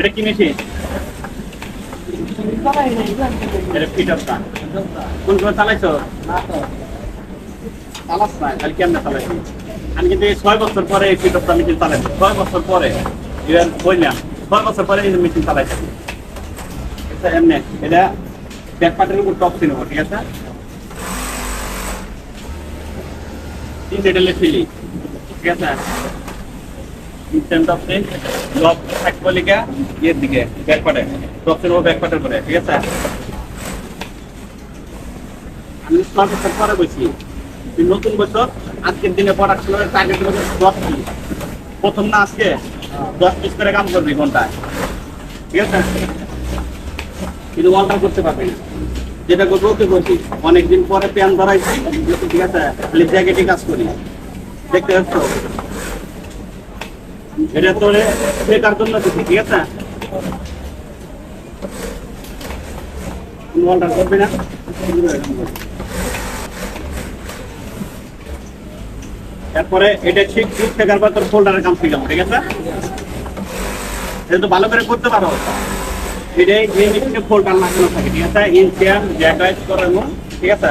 এটা কি মেশিন? কোন চালাইছো? চালাস ছয় বছর পরে এই ফিটারটা মেশিন চালাইছি। ছয় বছর পরে, এবার বললাম, ছয় বছর পরে এই মেশিন চালাইছি। এমনি, এটা ব্যাক পার্টের উপর টপ ঠিক আছে? তিন ঠিক আছে? নতুন বছর আজকের দিনে দশ পিস প্রথম না আজকে দশ পিস করে কাম করবি ঘন্টায় ঠিক আছে কিন্তু অল্টার করতে পারবে না যেটা করব ওকে বলছি অনেকদিন পরে প্যান ধরাইছি ঠিক আছে খালি জ্যাকেটে কাজ করি দেখতে পাচ্ছ এটা তোরে শেখার জন্য দিচ্ছি ঠিক আছে? অল্টার করবি না? তারপরে এটা ঠিক ঠিক থাকার পর তোর ফোল্ডারের কাম শিখাবো ঠিক আছে? এটা তো ভালো করে করতে পারো। এটাই যে মেশিনে ফোল্ডার লাগানো থাকে, ঠিক আছে? ইনসিয়াম করানো, ঠিক আছে?